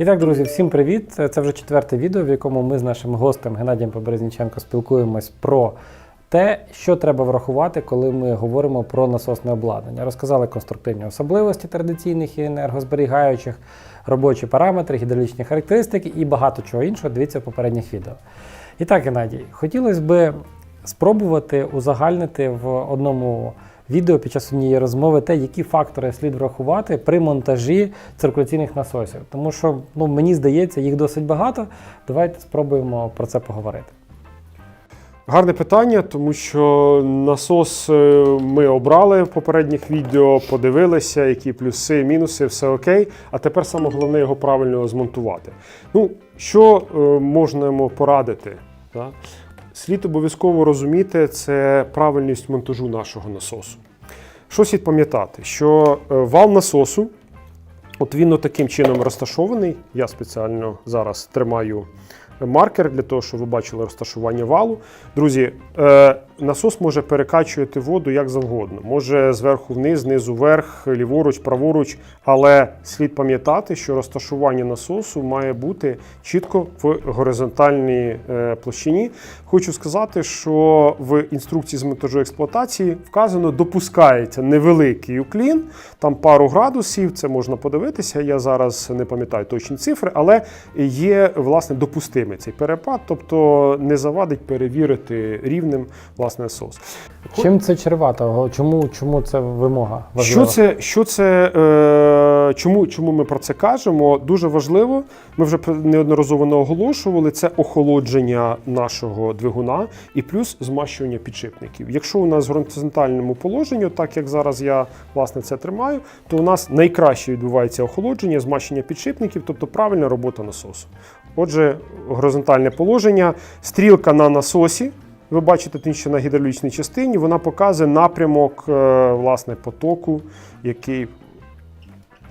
І так, друзі, всім привіт! Це вже четверте відео, в якому ми з нашим гостем Геннадієм Поберезніченко спілкуємось про те, що треба врахувати, коли ми говоримо про насосне обладнання. Розказали конструктивні особливості традиційних і енергозберігаючих, робочі параметри, гідравлічні характеристики і багато чого іншого. Дивіться в попередніх відео. І так, Геннадій, хотілося би спробувати узагальнити в одному відео під час однієї розмови те, які фактори слід врахувати при монтажі циркуляційних насосів. Тому що ну, мені здається, їх досить багато. Давайте спробуємо про це поговорити. Гарне питання, тому що насос е, ми обрали в попередніх відео, подивилися, які плюси, мінуси, все окей. А тепер саме головне його правильно змонтувати. Ну, що е, можемо порадити? Да? Слід обов'язково розуміти це правильність монтажу нашого насосу. Що слід пам'ятати? Що е, вал насосу, от він таким чином розташований. Я спеціально зараз тримаю маркер для того, щоб ви бачили розташування валу. Друзі, е, насос може перекачувати воду як завгодно. Може зверху вниз, знизу вверх, ліворуч, праворуч. Але слід пам'ятати, що розташування насосу має бути чітко в горизонтальній е, площині. Хочу сказати, що в інструкції з монтажу експлуатації вказано, допускається невеликий уклін, там пару градусів, це можна подивитися. Я зараз не пам'ятаю точні цифри, але є власне допустимий цей перепад, тобто не завадить перевірити рівнем власне насос. Чим це чревато? Чому, чому це вимога? Що це, що це е, чому, чому ми про це кажемо? Дуже важливо. Ми вже неодноразово не оголошували це охолодження нашого двигуна і плюс змащування підшипників. Якщо у нас в горизонтальному положенні, так як зараз я власне це тримаю, то у нас найкраще відбувається охолодження, змащення підшипників, тобто правильна робота насосу. Отже, горизонтальне положення, стрілка на насосі. Ви бачите, тим, що на гідравлічній частині вона показує напрямок е, власне, потоку, який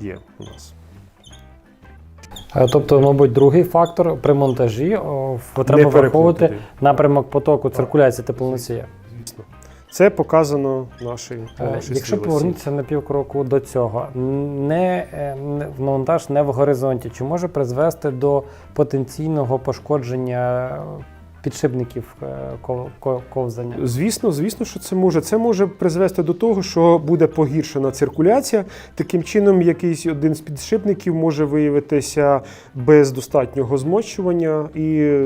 є у нас. Е, Тобто, мабуть, другий фактор при монтажі о, треба враховувати напрямок потоку циркуляції теплоносія. Звісно. Це показано нашій, Е, нашій Якщо повернутися на півкроку до цього, не, не монтаж не в горизонті, чи може призвести до потенційного пошкодження підшипників е, ков- ков- ковзання? Звісно, звісно, що це може. Це може призвести до того, що буде погіршена циркуляція. Таким чином, якийсь один з підшипників може виявитися без достатнього змощування, і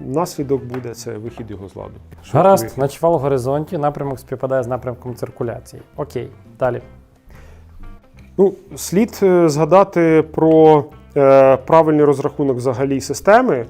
наслідок буде це вихід його з ладу. Гаразд, ночував в горизонті, напрямок співпадає з напрямком циркуляції. Окей, далі. Ну, слід е, згадати про е, правильний розрахунок взагалі системи.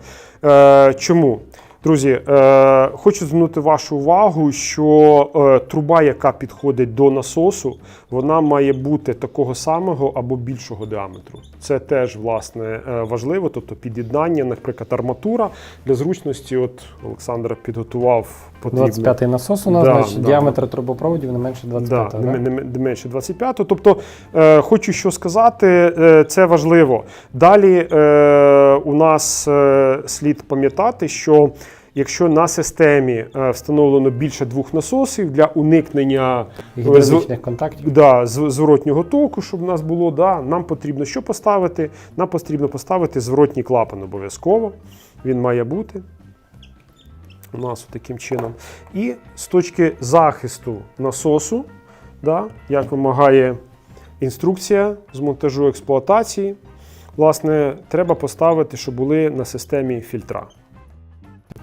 Чому? Друзі, е, хочу звернути вашу увагу, що е, труба, яка підходить до насосу, вона має бути такого самого або більшого діаметру. Це теж власне е, важливо, тобто під'єднання, наприклад, арматура для зручності. От Олександр підготував потрібно. 25-й насос у нас, Да, значить, да. діаметр трубопроводів не менше 25 Да, го не, не, не менше 25-го. Тобто, е, хочу що сказати, е, це важливо. Далі е, у нас е, слід пам'ятати, що якщо на системі е, встановлено більше двох насосів для уникнення е, гідравлічних контактів. да, зворотнього току, щоб у нас було, да, нам потрібно що поставити? Нам потрібно поставити зворотній клапан обов'язково. Він має бути. У нас таким чином. І з точки захисту насосу, да, як вимагає інструкція з монтажу експлуатації, власне, треба поставити, щоб були на системі фільтра.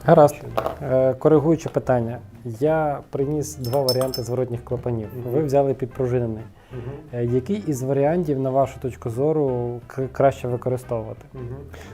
Гаразд. Е, Коригуючи питання, я приніс два варіанти зворотніх клапанів. Ви взяли підпружинений. Е, Який із варіантів, на вашу точку зору, краще використовувати?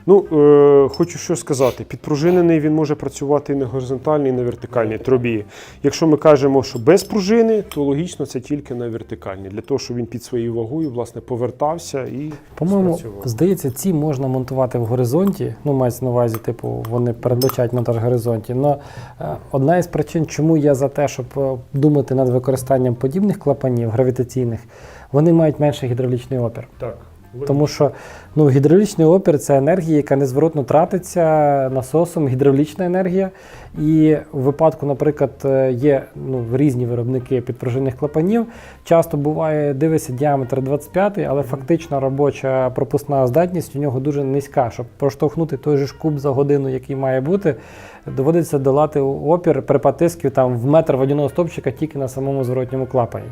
Ну, е, хочу що сказати. Підпружинений він може працювати і на горизонтальній, і на вертикальній трубі. Якщо ми кажемо, що без пружини, то логічно це тільки на вертикальній, для того, щоб він під своєю вагою власне повертався і По-моєму, спрацював. здається, ці можна монтувати в горизонті. Ну, мається на увазі, типу, вони передбачають монтаж в горизонті. Но е, одна із причин, чому я за те, щоб е, думати над використанням подібних клапанів гравітаційних, вони мають менший гідравлічний опір. Так. Тому що ну, гідравлічний опір це енергія, яка незворотно тратиться насосом, гідравлічна енергія. І в випадку, наприклад, е, є ну, різні виробники підпружинних клапанів. Часто буває, дивиться діаметр 25, але фактично робоча пропускна здатність у нього дуже низька. Щоб проштовхнути той же ж куб за годину, який має бути, доводиться долати опір при потиску там в метр водяного стопчика тільки на самому зворотньому клапані.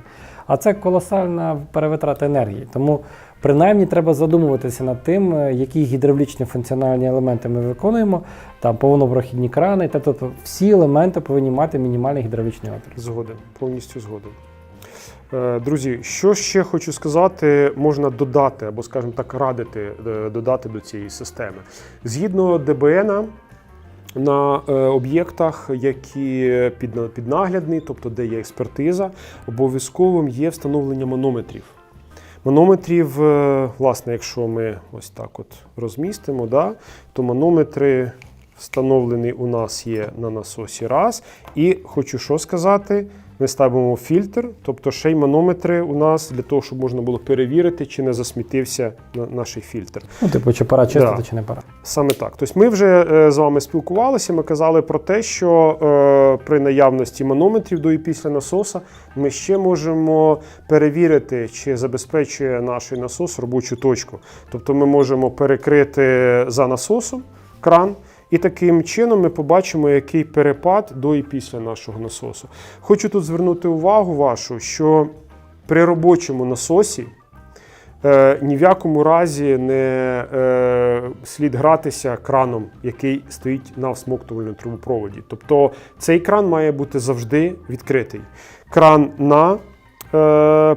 А це колосальна перевитрата енергії. Тому принаймні треба задумуватися над тим, е, які гідравлічні функціональні елементи ми виконуємо, там повнопрохідні крани, та тобто всі елементи повинні мати мінімальний гідравлічний опір. Згоден, повністю згоден. Е, Друзі, що ще хочу сказати, можна додати, або, скажімо так, радити е, додати до цієї системи. Згідно ДБН, на е, об'єктах, які піднаглядні, тобто де є експертиза, обов'язковим є встановлення манометрів. Манометрів, е, власне, якщо ми ось так от розмістимо, да, то манометри встановлені у нас є на насосі раз. І хочу що сказати. Ми ставимо фільтр, тобто ще й манометри у нас для того, щоб можна було перевірити, чи не засмітився на- наш фільтр. Ну, типу, чи пора чистити, Да. чи не пора. Саме так. Тобто ми вже е, з вами спілкувалися. Ми казали про те, що е, при наявності манометрів до і після насоса ми ще можемо перевірити, чи забезпечує наш насос робочу точку. Тобто ми можемо перекрити за насосом кран. І таким чином ми побачимо, який перепад до і після нашого насосу. Хочу тут звернути увагу вашу, що при робочому насосі е, ні в якому разі не е, слід гратися краном, який стоїть на всмоктувальному трубопроводі. Тобто цей кран має бути завжди відкритий. Кран на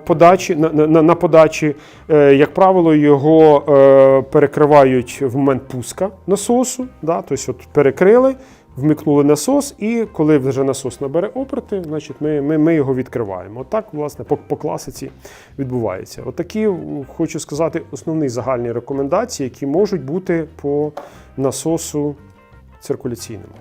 подачі, на, на, на подачі, е, як правило, його е, перекривають в момент пуска насосу. Да? Тобто от перекрили, вмикнули насос, і коли вже насос набере оберти, значить ми, ми, ми його відкриваємо. Отак, власне, по, по класиці відбувається. Отакі, хочу сказати, основні загальні рекомендації, які можуть бути по насосу циркуляційному.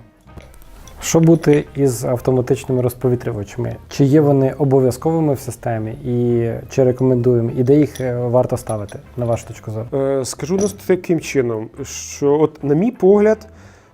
Що бути із автоматичними розповітрювачами? Чи є вони обов'язковими в системі, і чи рекомендуємо, і де їх е, варто ставити, на вашу точку зору? Е, Скажу нас таким чином, що, от, на мій погляд,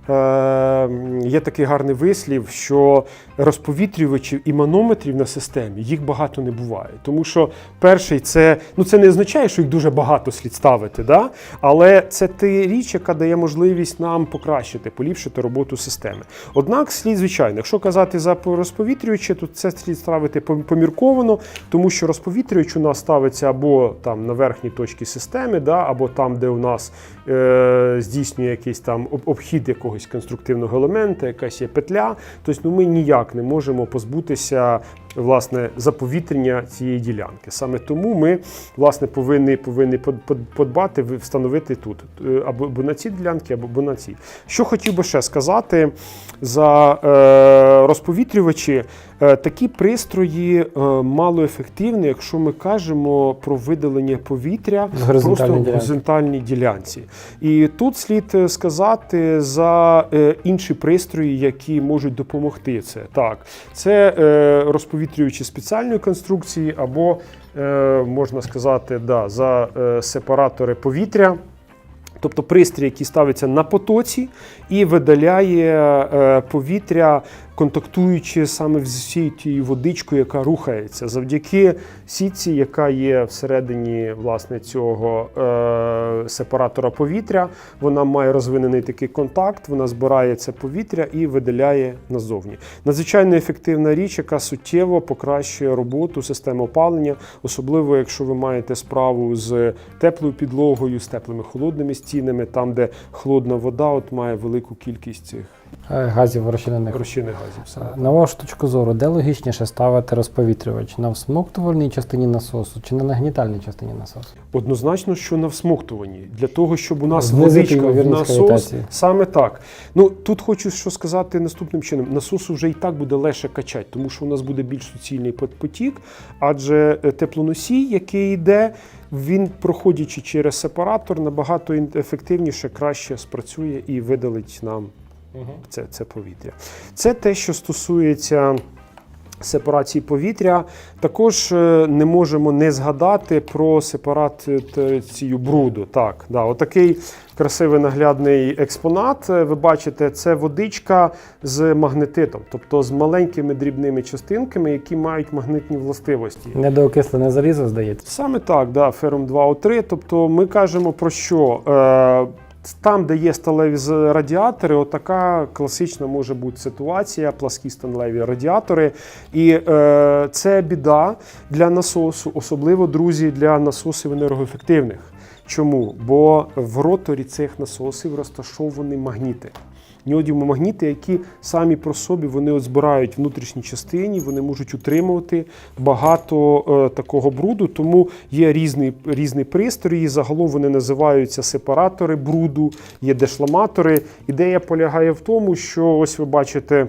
е, є такий гарний вислів, що розповітрювачів і манометрів на системі їх багато не буває. Тому що перший це, ну це не означає, що їх дуже багато слід ставити, да? але це та річ, яка дає можливість нам покращити, поліпшити роботу системи. Однак слід, звичайно, якщо казати за розповітрювачі, то це слід ставити помірковано, тому що розповітрювач у нас ставиться або там на верхній точці системи, да, або там, де у нас е, здійснює якийсь там обхід якогось конструктивного елемента, якась є петля. Тобто ну, ми ніяк не можемо позбутися власне заповітрення цієї ділянки. Саме тому ми власне повинні, повинні под- под- подбати, встановити тут е, або, на цій ділянці, або, на цій. Що хотів би ще сказати за е, розповітрювачі. Е, Такі пристрої е, малоефективні, якщо ми кажемо про видалення повітря в горизонтальній ділянці. І тут слід сказати за інші пристрої, які можуть допомогти це. Так, це е, розповітрюючі спеціальної конструкції, або е, можна сказати, да, за е, сепаратори повітря. Тобто пристрій, який ставиться на потоці і видаляє е, повітря, контактуючи саме з всією тією водичкою, яка рухається, завдяки сітці, яка є всередині власне цього е, сепаратора повітря. Вона має розвинений такий контакт, вона збирає це повітря і видаляє назовні. Надзвичайно ефективна річ, яка суттєво покращує роботу системи опалення, особливо якщо ви маєте справу з теплою підлогою, з теплими холодними стінами, там, де холодна вода от має велику кількість цих Газів розчинених. розчинних газів. Саме. На вашу точку зору, де логічніше ставити розповітрювач? На всмоктувальній частині насосу чи на нагнітальній частині насосу? Однозначно, що на всмоктуванні для того, щоб у нас Знизити водичка в насос кавітації. саме так. Ну тут хочу що сказати наступним чином: насосу вже і так буде легше качати, тому що у нас буде більш суцільний пот- потік, адже е, теплоносій, який йде, він, проходячи через сепаратор, набагато ефективніше, краще спрацює і видалить нам це, це повітря. Це те, що стосується сепарації повітря. Також е, не можемо не згадати про сепарацію бруду. Так, да, отакий красивий наглядний експонат. е, Ви бачите, це водичка з магнетитом, тобто з маленькими дрібними частинками, які мають магнитні властивості. Недоокислене залізо, здається. Саме так, да, ферум 2О3. Тобто ми кажемо про що? Е, там, де є сталеві радіатори, отака класична може бути ситуація, пласкі сталеві радіатори. І е, це біда для насосу, особливо, друзі, для насосів енергоефективних. Чому? Бо в роторі цих насосів розташовані магніти. Неодімомагніти, які самі про собі вони от збирають внутрішній частині, вони можуть утримувати багато е, такого бруду, тому є різні, різні пристрої. Загалом вони називаються сепаратори бруду, є дешламатори. Ідея полягає в тому, що ось ви бачите.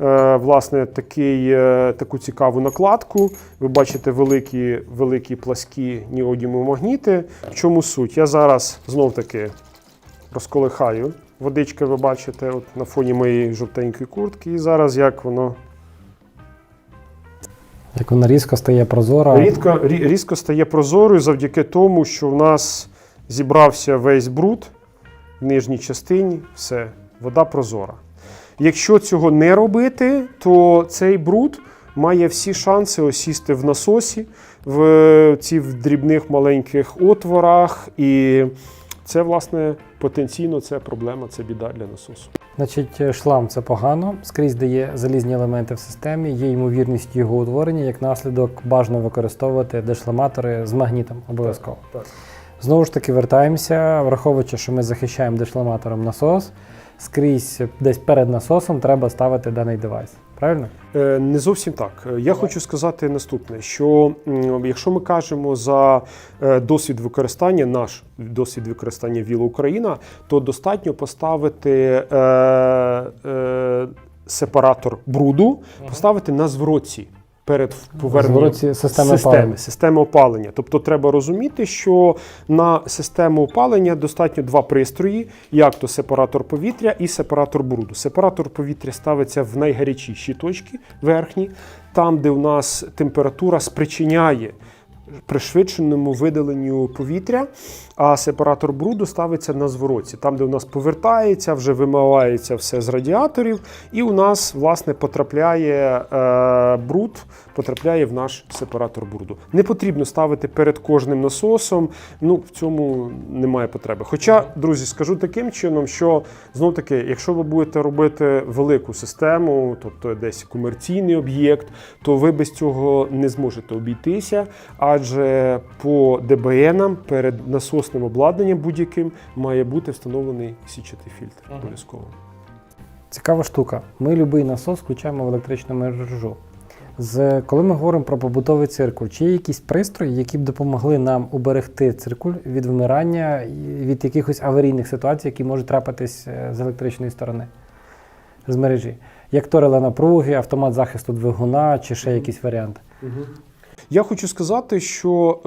е, Власне, такий, е, таку цікаву накладку. Ви бачите великі, великі пласкі неодімомагніти. В чому суть? Я зараз знов таки розколихаю. Водичка, ви бачите, от на фоні моєї жовтенької куртки. І зараз як воно Як вона різко стає прозора. рідко, рі- різко стає прозорою завдяки тому, що в нас зібрався весь бруд в нижній частині, все, вода прозора. Якщо цього не робити, то цей бруд має всі шанси осісти в насосі, в в дрібних маленьких отворах. І це, власне, потенційно це проблема, це біда для насосу. Значить, е, шлам це погано. Скрізь де є залізні елементи в системі, є ймовірність його утворення. Як наслідок бажано використовувати дешламатори з магнітом обов'язково. Так. Знову ж таки, вертаємося, враховуючи, що ми захищаємо дешламатором насос, скрізь десь перед насосом треба ставити даний девайс. Правильно? Е, Не зовсім так. Е, Я хочу сказати наступне: що якщо ми кажемо за е, досвід використання, наш досвід використання ВІЛ Україна, то достатньо поставити е, е, сепаратор бруду, поставити на звороті. Перед поверненням системи системи, системи опалення. Тобто треба розуміти, що на систему опалення достатньо два пристрої, як то сепаратор повітря і сепаратор бруду. Сепаратор повітря ставиться в найгарячіші точки верхні, там, де у нас температура спричиняє пришвидшеному видаленню повітря, а сепаратор бруду ставиться на звороті, там, де у нас повертається, вже вимивається все з радіаторів, і у нас власне потрапляє е, бруд, потрапляє в наш сепаратор бруду. Не потрібно ставити перед кожним насосом. Ну в цьому немає потреби. Хоча, друзі, скажу таким чином, що знов таки, якщо ви будете робити велику систему, тобто десь комерційний об'єкт, то ви без цього не зможете обійтися, адже по ДБНам перед насосним обладнанням будь-яким має бути встановлений січатий фільтр. Обов'язково. Цікава штука. Ми будь-який насос включаємо в електричну мережу. З, коли ми говоримо про побутовий циркуль, чи є якісь пристрої, які б допомогли нам уберегти циркуль від вмирання від якихось аварійних ситуацій, які можуть трапитись е, з електричної сторони, з мережі? Як то реле напруги, автомат захисту двигуна чи ще якісь варіанти? Я хочу сказати, що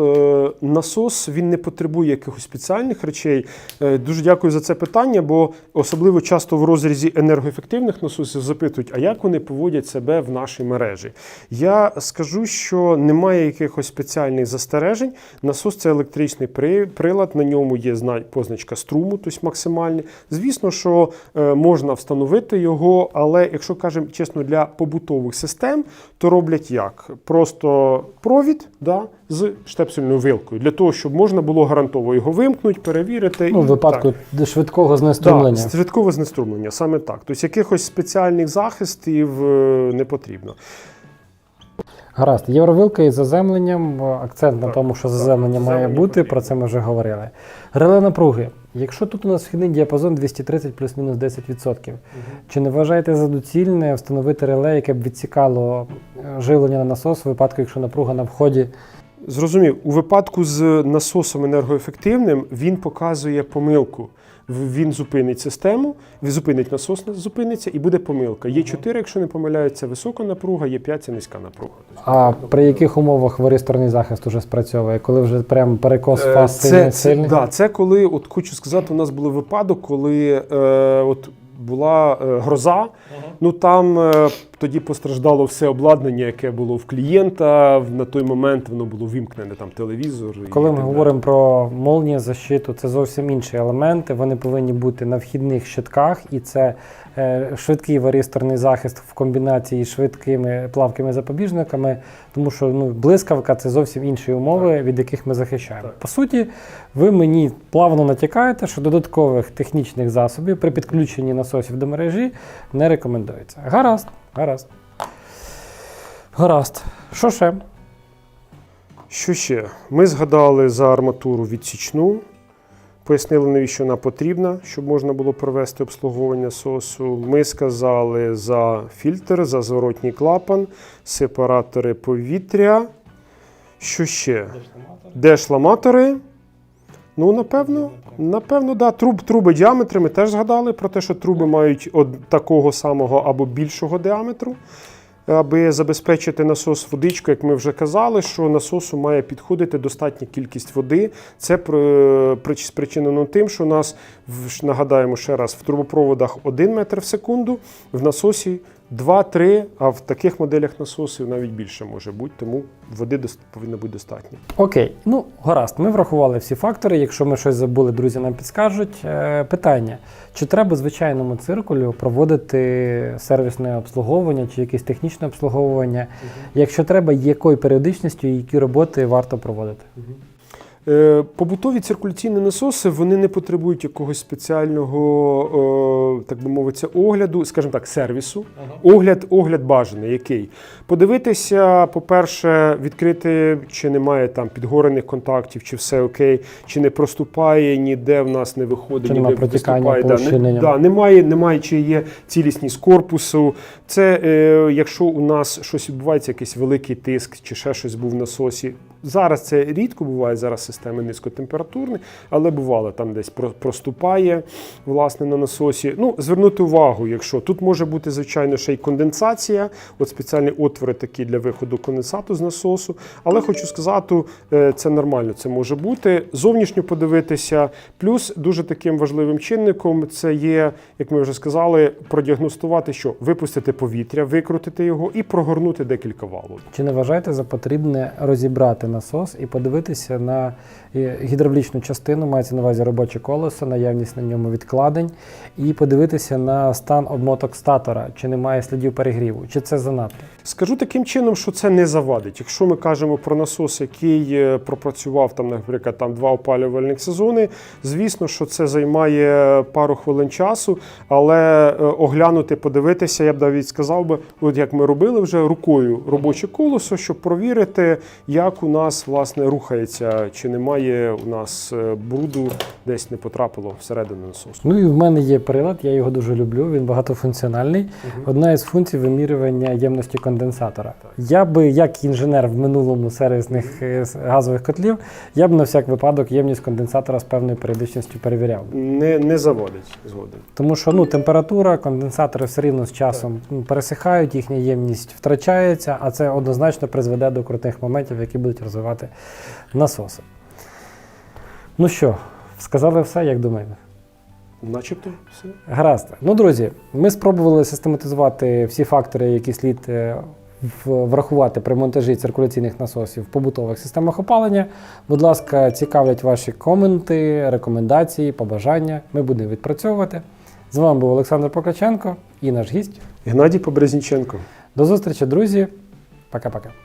е, насос він не потребує якихось спеціальних речей. Е, дуже дякую за це питання, бо особливо часто в розрізі енергоефективних насосів запитують, а як вони поводять себе в нашій мережі. Я скажу, що немає якихось спеціальних застережень. Насос це електричний прилад, на ньому є зна- позначка струму, тобто максимальний. Звісно, що е, можна встановити його, але якщо кажемо чесно, для побутових систем, то роблять як? Просто провід да, з штепсельною вилкою, для того, щоб можна було гарантово його вимкнути, перевірити. Ну, в випадку швидкого знеструмлення. да, швидкове знеструмлення, саме так. Тобто якихось спеціальних захистів е, не потрібно. Гаразд, євровилка із заземленням, о, акцент на тому, що так. заземлення має Заземлення бути, про це ми вже говорили. Реле напруги. Якщо тут у нас вхідний діапазон 230 плюс-мінус 10%, чи не вважаєте за доцільне встановити реле, яке б відсікало е, живлення на насос у випадку, якщо напруга на вході? Зрозумів, у випадку з насосом енергоефективним він показує помилку. Він зупинить систему, він зупинить насос, зупиниться і буде помилка. Є 4, якщо не помиляються, висока напруга, є 5 – це низька напруга. А при яких умовах варисторний захист уже спрацьовує? Коли вже прям перекос фаз Е, сильний, це, сильний? да, це коли, от хочу сказати, у нас був випадок, коли е, от була е, гроза. Ну там е, Тоді постраждало все обладнання, яке було в клієнта. На той момент воно було вимкнене там телевізор. і Коли ми так говоримо про молнію защиту, це зовсім інші елементи. Вони повинні бути на вхідних щитках, і це е, швидкий варісторний захист в комбінації з швидкими плавкими запобіжниками, тому що ну, блискавка це зовсім інші умови, від яких ми захищаємо. Так. По суті, ви мені плавно натякаєте, що додаткових технічних засобів при підключенні насосів до мережі не рекомендується. Гаразд, гаразд. Гаразд. Що ще? Що ще? Ми згадали за арматуру відсічну, пояснили, навіщо вона потрібна, щоб можна було провести обслуговування сосу. Ми сказали за фільтр, за зворотній клапан, сепаратори повітря. Що ще? Дешламатори. Ну, напевно, напевно, да. Труб, труби діаметри ми теж згадали про те, що труби мають од такого самого або більшого діаметру, аби забезпечити насос водичкою, як ми вже казали, що насосу має підходити достатня кількість води. Це при- при- спричинено тим, що у нас нагадаємо ще раз в трубопроводах 1 метр в секунду, в насосі 2-3, а в таких моделях насосів навіть більше може бути, тому води повинно бути достатньо. Окей, ну гаразд, ми врахували всі фактори. Якщо ми щось забули, друзі нам підскажуть. Е, питання: чи треба звичайному циркулю проводити сервісне обслуговування чи якесь технічне обслуговування? Якщо треба, якою періодичністю і які роботи варто проводити? Е, Побутові циркуляційні насоси вони не потребують якогось спеціального, е, так би мовити, огляду, скажімо так, сервісу. Огляд, огляд бажаний, який? Подивитися, по-перше, відкрити, чи немає там підгорених контактів, чи все окей, чи не проступає, ніде в нас не виходить, Чи ніде виступає, да, не- да, немає, немає, чи є цілісність корпусу. Це е, якщо у нас щось відбувається, якийсь великий тиск, чи ще щось був в насосі. Зараз це рідко буває, зараз системи низькотемпературні, але бувало там десь про- проступає власне на насосі. Ну, звернути увагу, якщо тут може бути, звичайно, ще й конденсація, от спеціальні отвори такі для виходу конденсату з насосу. Але хочу сказати, е, це нормально, це може бути. Зовнішньо подивитися. Плюс дуже таким важливим чинником це є, як ми вже сказали, продіагностувати, що випустити повітря, викрутити його і прогорнути декілька валок. Чи не вважаєте за потрібне розібрати насос і подивитися на е, гідравлічну частину, мається на увазі робоче колесо, наявність на ньому відкладень, і подивитися на стан обмоток статора, чи немає слідів перегріву, чи це занадто? Скажу таким чином, що це не завадить. Якщо ми кажемо про насос, який е, пропрацював там, наприклад, там два опалювальних сезони, звісно, що це займає пару хвилин часу, але е, оглянути, подивитися, я б навіть сказав би, от як ми робили вже рукою робоче колесо, щоб провірити, як у нас власне рухається, чи немає у нас е, бруду, десь не потрапило всередину насосу. Ну і в мене є прилад, я його дуже люблю. Він багатофункціональний. Одна із функцій вимірювання ємності конденсатора. Я би, як інженер в минулому сервісних е, газових котлів, я б на всяк випадок ємність конденсатора з певною періодичністю перевіряв. Не, не заводить згоден. Тому що ну, температура, конденсатори все рівно з часом м, пересихають, їхня ємність втрачається, а це однозначно призведе до крутих моментів, які будуть розвивати насоси. Ну що, сказали все, як думаєте? Начебто все. Гаразд. Ну, друзі, ми спробували систематизувати всі фактори, які слід е, врахувати при монтажі циркуляційних насосів в побутових системах опалення. Будь ласка, цікавлять ваші коменти, рекомендації, побажання. Ми будемо відпрацьовувати. З вами був Олександр Покаченко і наш гість. Геннадій Побрезніченко. До зустрічі, друзі. Пока-пока.